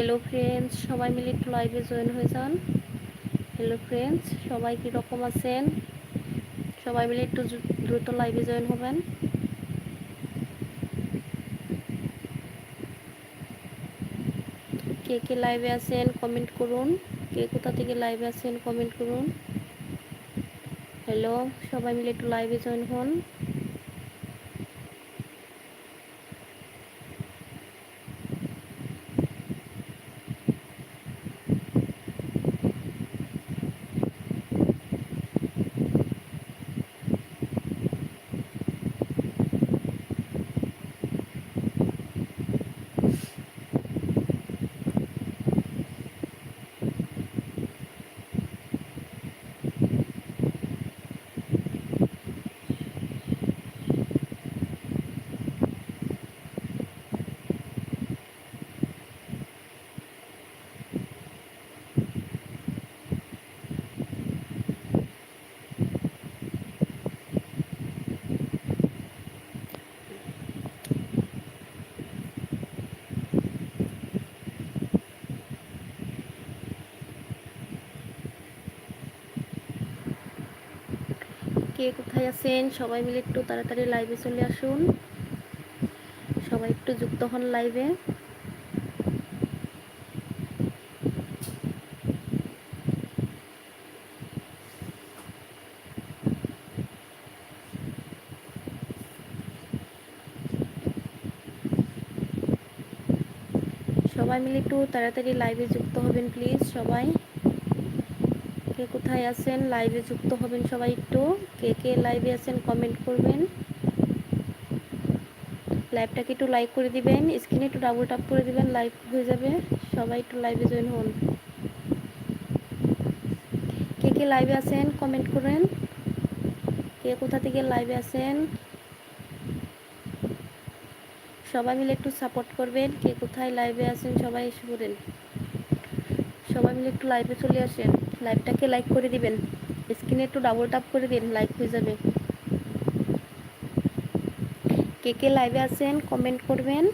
Hello friends সবাই মিলে একটু লাইভে জয়েন হয়ে যান। হ্যালো ফ্রেন্ডস সবাই কীরকম আছেন? সবাই মিলে একটু দ্রু- দ্রুত লাইভে জয়েন হবেন। কে কে লাইভে আছেন কমেন্ট করুন। কে কোথা থেকে লাইভে আছেন কমেন্ট করুন। হ্যালো সবাই মিলে একটু লাইভে জয়েন হন। কে কোথায় আছেন? সবাই মিলে একটু তাড়াতাড়ি লাইভে চলে আসুন। সবাই একটু যুক্ত হন লাইভে সবাই মিলে একটু তাড়াতাড়ি লাইভে যুক্ত হবেন প্লিজ সবাই। কে কোথায় আছেন? লাইভে যুক্ত হবেন সবাই একটু। কে কে লাইভে আছেন কমেন্ট করবেন। লাইভটাকে একটু লাইক করে দিবেন। স্ক্রিনে একটু ডাবল টাপ করে দিবেন লাইভ হয়ে যাবে। সবাই একটু লাইভে জয়েন হন। কে কে লাইভে আছেন? কমেন্ট করেন কে কোথা থেকে লাইভে আছেন? সবাই মিলে একটু সাপোর্ট করবেন। কে কোথায় লাইভে আছেন সবাই এসে পড়েন সবাই মিলে একটু লাইভে চলে আসেন। লাইভটাকে লাইক করে দিবেন। স্ক্রিনে একটু ডাবল টাপ করে দিন লাইক হয়ে যাবে। কে কে লাইভে আছেন কমেন্ট করবেন।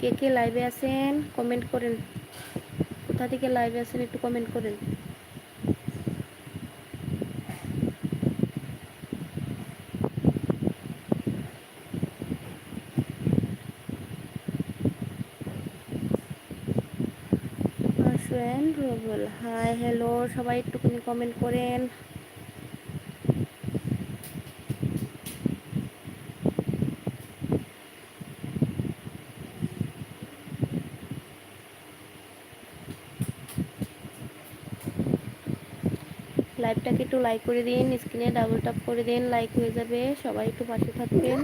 কে কে লাইভে আছেন কমেন্ট করেন। কোথা থেকে লাইভে আছেন একটু কমেন্ট করেন আসেন রবুল হাই হ্যালো সবাই একটুখানি কমেন্ট করেন। লাইভটাকে একটু লাইক করে দিন স্ক্রিনে ডাবল টাপ করে দিন লাইক হয়ে যাবে। সবাই একটু পাশে থাকবেন,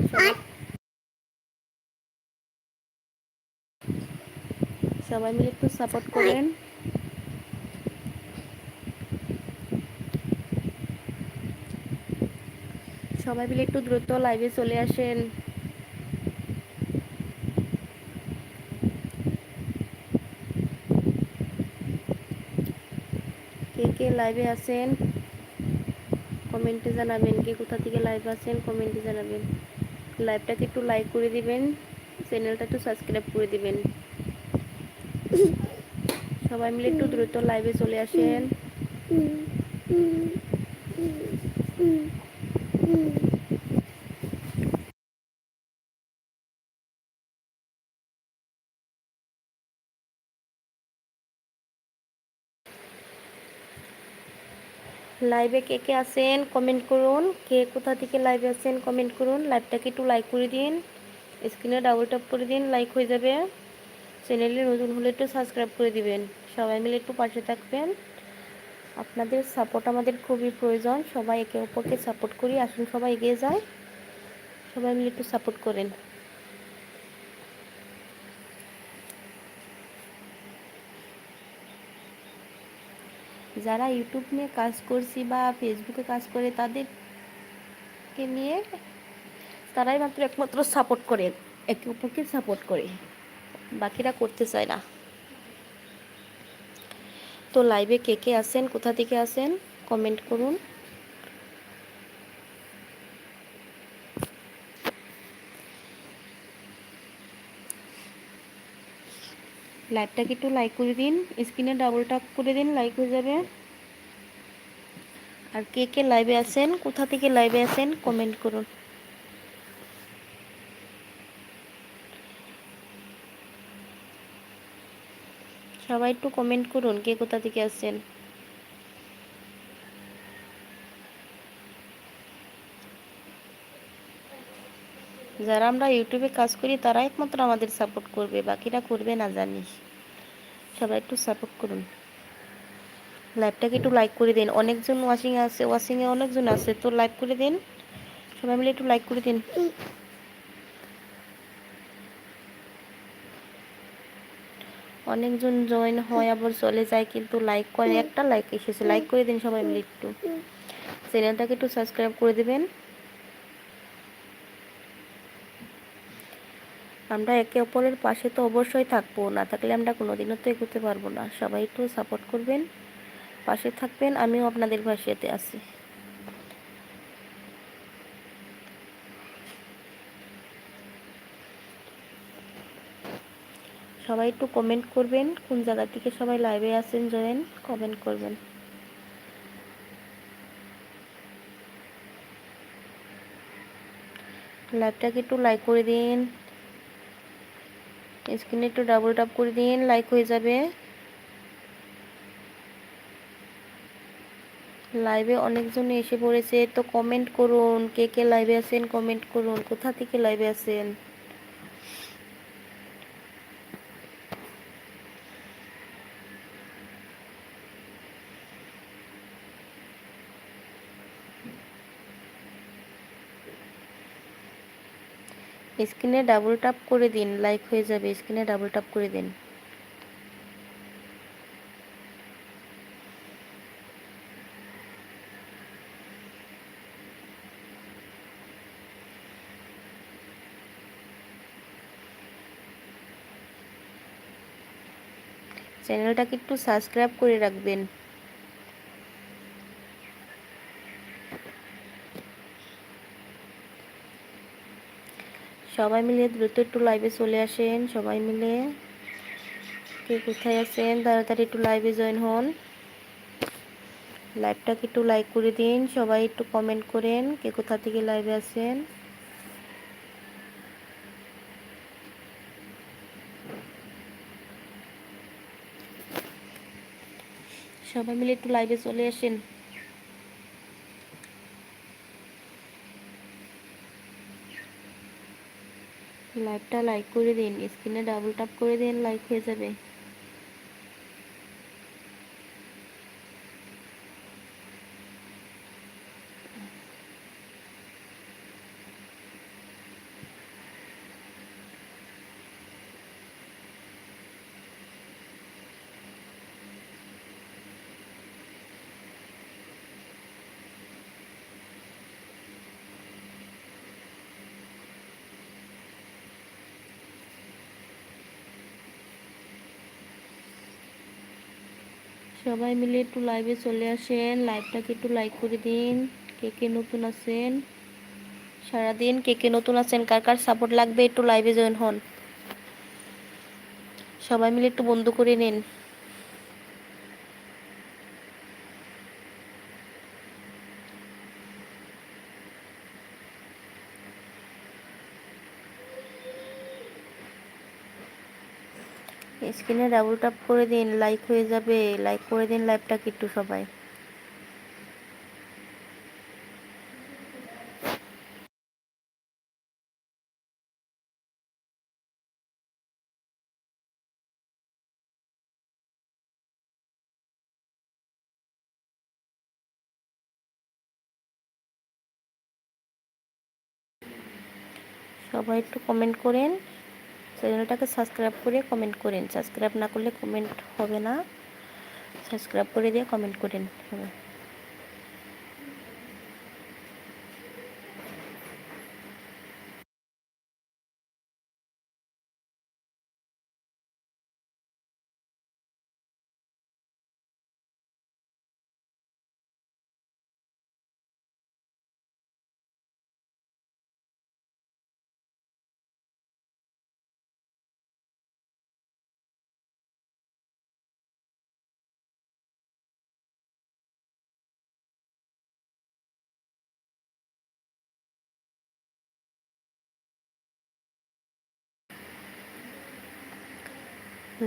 সবাই মিলে একটু সাপোর্ট করেন। সবাই মিলে একটু দ্রুত লাইভে চলে আসেন। কে কে লাইভে আছেন? কমেন্টে জানাবেন। কে কোথা থেকে লাইভ আছেন কমেন্টে জানাবেন। লাইভটাকে একটু লাইক করে দিবেন চ্যানেলটা একটু সাবস্ক্রাইব করে দিবেন। সবাই মিলে একটু দ্রুত লাইভে চলে আসেন। লাইভে কে কে আছেন কমেন্ট করুন। কে কোথা থেকে লাইভে আছেন কমেন্ট করুন। লাইভটাকে একটু লাইক করে দিন। স্ক্রিনে ডাবল ট্যাপ করে দিন লাইক হয়ে যাবে। চ্যানেলে নতুন হলে একটু সাবস্ক্রাইব করে দিবেন। সবাই মিলে একটু পাশে থাকবেন। আপনাদের সাপোর্ট আমাদের খুবই প্রয়োজন। সবাই একে অপরকে সাপোর্ট করি, আসুন সবাই এগিয়ে যায় সবাই মিলে একটু সাপোর্ট করেন। যারা ইউটিউব নিয়ে কাজ করছি বা ফেসবুকে কাজ করে তাদেরকে নিয়ে তারাই মাত্র একমাত্র সাপোর্ট করে, একে অপরকে সাপোর্ট করে। বাকিরা করতে চায় না। তো লাইভে কে কে আসেন কোথা থেকে আসেন কমেন্ট করুন। লাইভটাকে একটু লাইক করে দিন স্ক্রিনে ডাবল টাপ করে দিন লাইক হয়ে যাবে। আর কে কে লাইভে আছেন, কোথা থেকে লাইভে আছেন কমেন্ট করুন। সবাই একটু কমেন্ট করুন, কে কোথা থেকে আসছেন। যারা আমরা ইউটিউবে কাজ করি, তারা একমাত্র আমাদের সাপোর্ট করবে, বাকিরা করবে না, জানিস। সবাই একটু সাপোর্ট করুন। লাইভটাকে একটু লাইক করে দিন। অনেকজন ওয়াশিংয়ে আছে ওয়াশিংয়ে অনেকজন আছে, তো লাইক করে দিন। সবাই মিলে একটু লাইক করে দিন। অনেকজন জয়েন হয়, আবার চলে যায়, কিন্তু লাইক করে, একটা লাইক এসেছে। লাইক করে দিন সবাই মিলে একটু। চ্যানেলটাকে একটু সাবস্ক্রাইব করে দেবেন। আমরা একে অপরের পাশে তো অবশ্যই থাকব, না থাকলে আমরা কোনোদিনও তো এগোতে পারব না। সবাই একটু সাপোর্ট করবেন। পাশে থাকবেন, আমিও আপনাদের পাশেতে আছি। সবাই একটু কমেন্ট করবেন, কোন জায়গা থেকে সবাই লাইভে আছেন, জয়েন কমেন্ট করবেন। লাইভটাকে একটু লাইক করে দিন। স্ক্রিনে একটু ডাবল টাপ করে দিন লাইক হয়ে যাবে। লাইভে অনেকজন এসে পড়েছে, তো কমেন্ট করুন, কে কে লাইভে আছেন কমেন্ট করুন, কোথা থেকে লাইভে আছেন? স্ক্রিনে ডাবল টাপ করে দিন লাইক হয়ে যাবে স্ক্রিনে ডাবল টাপ করে দিন। চ্যানেলটাকে একটু সাবস্ক্রাইব করে রাখবেন। সবাই মিলে দ্রুত একটু লাইভে চলে আসেন, সবাই মিলে। কে কোথায় আছেন? তাড়াতাড়ি একটু লাইভে জয়েন হন। লাইভটাকে একটু লাইক করে দিন, সবাই একটু কমেন্ট করেন, কে কোথা থেকে লাইভে আছেন? সবাই মিলে একটু লাইভে চলে আসেন। লাইভটা লাইক করে দিন স্ক্রিনে ডাবল টাপ করে দিন লাইক হয়ে যাবে। সবাই মিলে একটু লাইভে চলে আসেন। লাইভটাকে একটু লাইক করে দিন। কে কে নতুন আছেন? সারাদিন কে কে নতুন আছেন? কার কার সাপোর্ট লাগবে? একটু লাইভে জয়েন হন। সবাই মিলে একটু বন্ধ করে নিন। স্ক্রিনে ডাবল টাপ করে দিন লাইক হয়ে যাবে। লাইক করে দিন লাইভটাকে একটু সবাই। সবাই একটু কমেন্ট করেন। চ্যানেলটাকে সাবস্ক্রাইব করে কমেন্ট করেন। সাবস্ক্রাইব না করলে কমেন্ট হবে না। সাবস্ক্রাইব করে দিয়ে কমেন্ট করেন।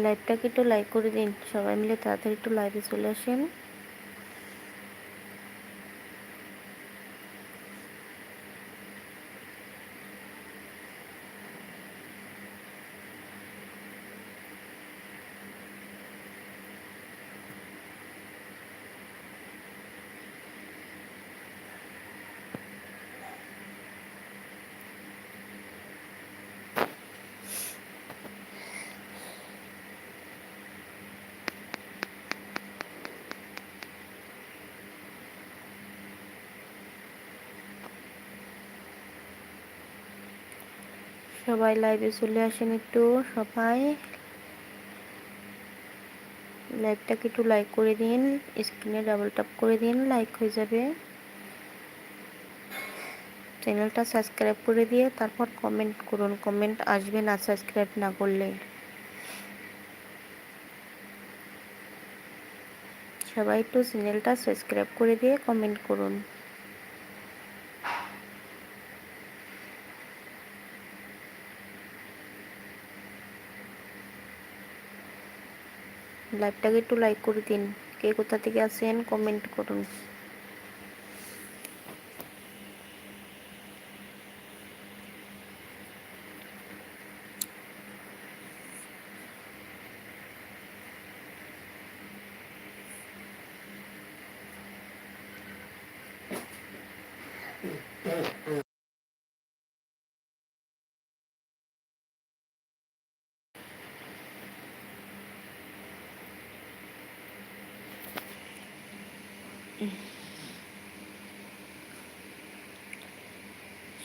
লাইভটাকে একটু লাইক করে দিন। সবাই মিলে তাড়াতাড়ি একটু লাইভে চলে আসেন সবাই লাইভে চলে আসেন একটু, সবাই। লাইভটাকে একটু লাইক করে দিন স্ক্রিনে ডাবল ট্যাপ করে দিন লাইক হয়ে যাবে। চ্যানেলটা সাবস্ক্রাইব করে দিয়ে তারপর কমেন্ট করুন কমেন্ট আসবে না সাবস্ক্রাইব না করলে। সবাই একটু চ্যানেলটা সাবস্ক্রাইব করে দিয়ে কমেন্ট করুন। লাইভটাকে একটু লাইক করে দিন। কে কোথা থেকে আসেন কমেন্ট করুন।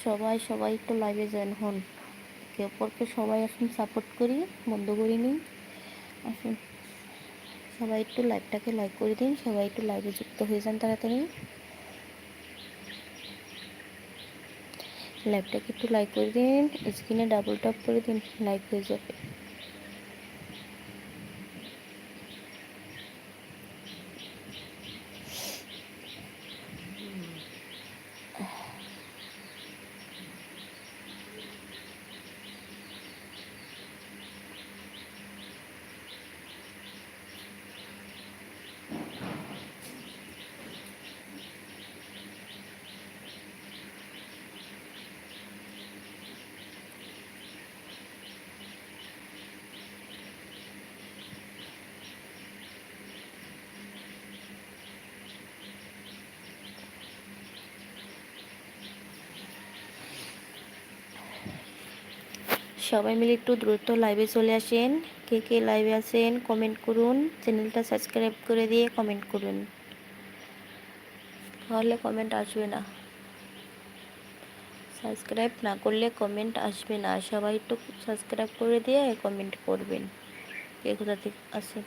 সবাই সবাই একটু লাইভে জয়েন হন। একে অপরকে সবাই আসুন সাপোর্ট করি, বন্ধ করি নিন। আসুন। সবাই একটু লাইভটাকে লাইক করে দিন, সবাই একটু লাইভে যুক্ত হয়ে যান তাড়াতাড়ি। লাইভটাকে একটু লাইক করে দিন স্ক্রিনে ডাবল টপ করে দিন লাইক হয়ে যাবে। সবাই মিলে একটু দ্রুত লাইভে চলে আসেন। কে কে লাইভে আছেন কমেন্ট করুন। চ্যানেলটা সাবস্ক্রাইব করে দিয়ে কমেন্ট করুন। তাহলে কমেন্ট আসবে না। সাবস্ক্রাইব না করলে কমেন্ট আসবে না। সবাই একটু সাবস্ক্রাইব করে দিয়ে কমেন্ট করবেন। কে কোথা থেকে আসেন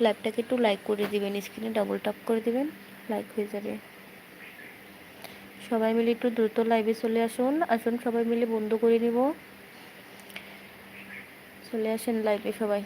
লাইভটাকে একটু লাইক করে দিবেন স্ক্রিনে ডাবল ট্যাপ করে দিবেন লাইক হয়ে যাবে। সবাই মিলে একটু দ্রুত লাইভে চলে আসুন। আসুন, সবাই মিলে বন্ধ করে নিব। চলে আসেন লাইভে সবাই।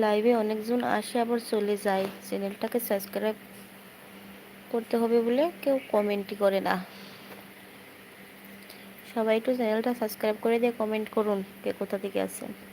লাইভে অনেকজন আসে, আবার চলে যায়। চ্যানেলটাকে সাবস্ক্রাইব করতে হবে বলে কেউ কমেন্টই করে না। সবাই একটু চ্যানেলটা সাবস্ক্রাইব করে দিয়ে কমেন্ট করুন, কে কোথা থেকে আছেন।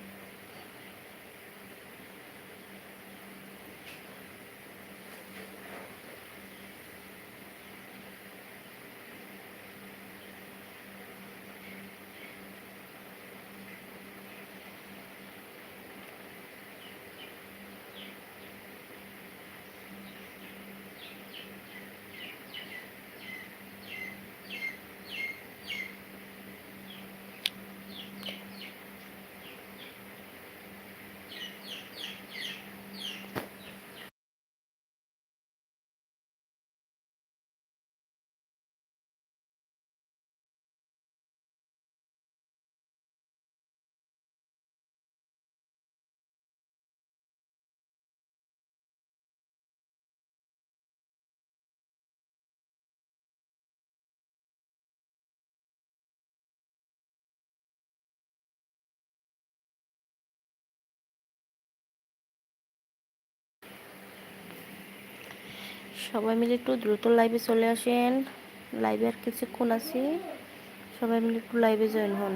সবাই মিলে একটু দ্রুত লাইভে চলে আসেন। লাইভে আর কিছুক্ষণ আছি। সবাই মিলে একটু লাইভে জয়েন হন।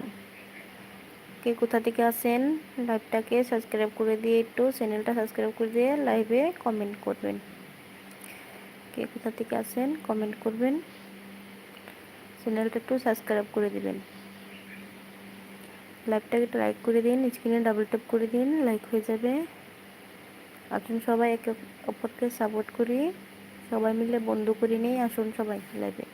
কে কোথা থেকে আসেন লাইভটাকে সাবস্ক্রাইব করে দিয়ে একটু চ্যানেলটা সাবস্ক্রাইব করে দিয়ে লাইভে কমেন্ট করবেন। কে কোথা থেকে আসেন কমেন্ট করবেন। চ্যানেলটা একটু সাবস্ক্রাইব করে দিবেন। লাইভটাকে একটু লাইক করে দিন স্ক্রিনে ডাবল ট্যাপ করে দিন লাইক হয়ে যাবে। আসুন সবাই একে অপরকে সাপোর্ট করি। সবাই মিলে বন্ধ করে নিই আসুন সবাই লাইভে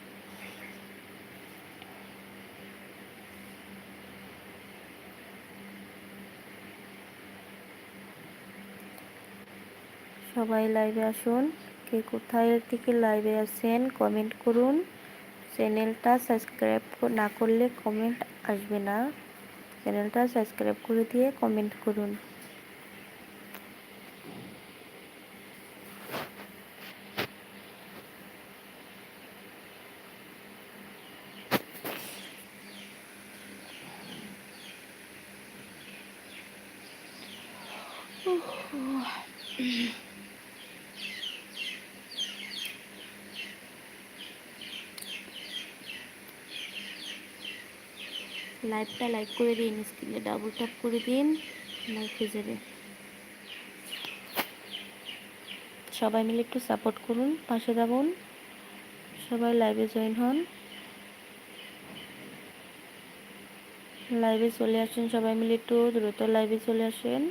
সবাই লাইভে আসুন। কে কোথায় থেকে লাইভে আসেন কমেন্ট করুন। চ্যানেলটা সাবস্ক্রাইব না করলে কমেন্ট আসবে না। চ্যানেলটা সাবস্ক্রাইব করে দিয়ে কমেন্ট করুন। লাইভটা লাইক করে দিন স্ক্রিনে ডাবল ট্যাপ করে দিন লাইক হয়ে যাবে। সবাই মিলে একটু সাপোর্ট করুন, পাশে দাবুন সবাই লাইভে জয়েন হন। লাইভে চলে আসেন, সবাই মিলে একটু দ্রুত লাইভে চলে আসেন।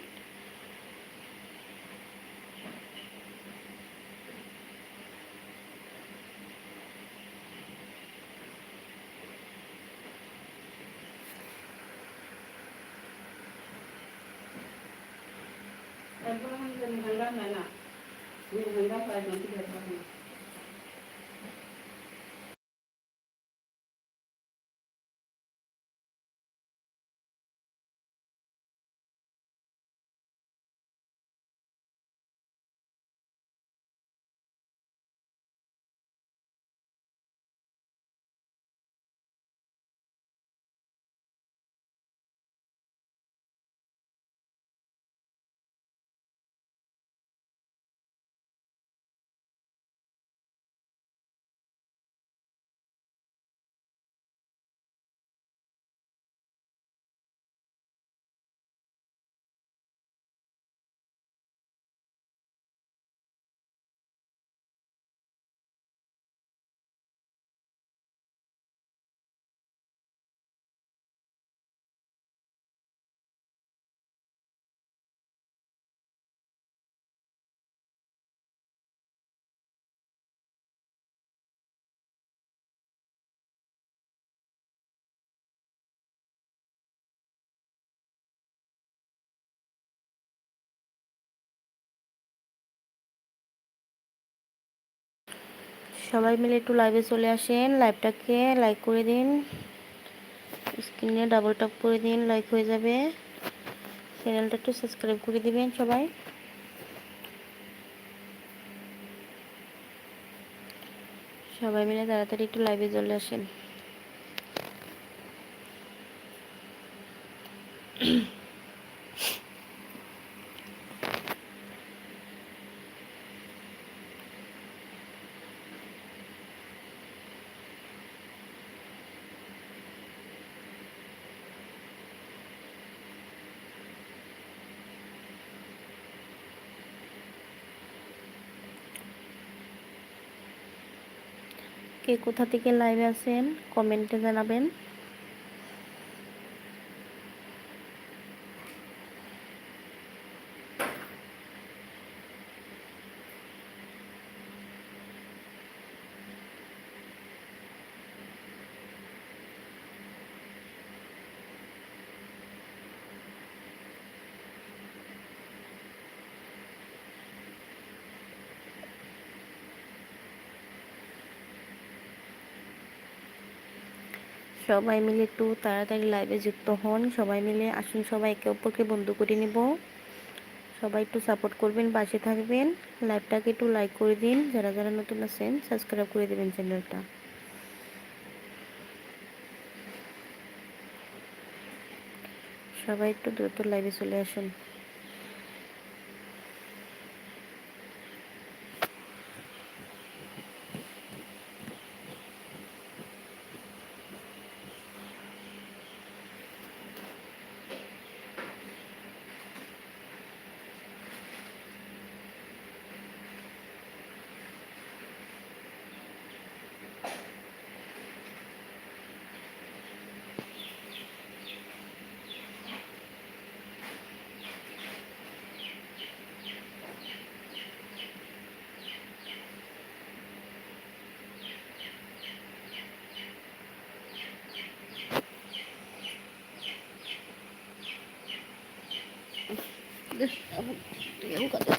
সবাই মিলে একটু লাইভে চলে আসেন। লাইভটাকে লাইক করে দিন। স্ক্রিনে ডাবল টপ করে দিন লাইক হয়ে যাবে। চ্যানেলটা একটু সাবস্ক্রাইব করে দিবেন সবাই। সবাই মিলে তাড়াতাড়ি একটু লাইভে চলে আসেন। কে কোথা থেকে লাইভে আছেন কমেন্টে জানাবেন। সবাই মিলে একটু তাড়াতাড়ি লাইভে যুক্ত হন। সবাই মিলে আসুন, সবাই একে অপরকে বন্ধু করে নিব। সবাই একটু সাপোর্ট করবেন, পাশে থাকবেন। লাইভটাকে একটু লাইক করে দিন। যারা যারা নতুন আছেন সাবস্ক্রাইব করে দেবেন চ্যানেলটা সবাই একটু দ্রুত লাইভে চলে আসুন। Điếu cật.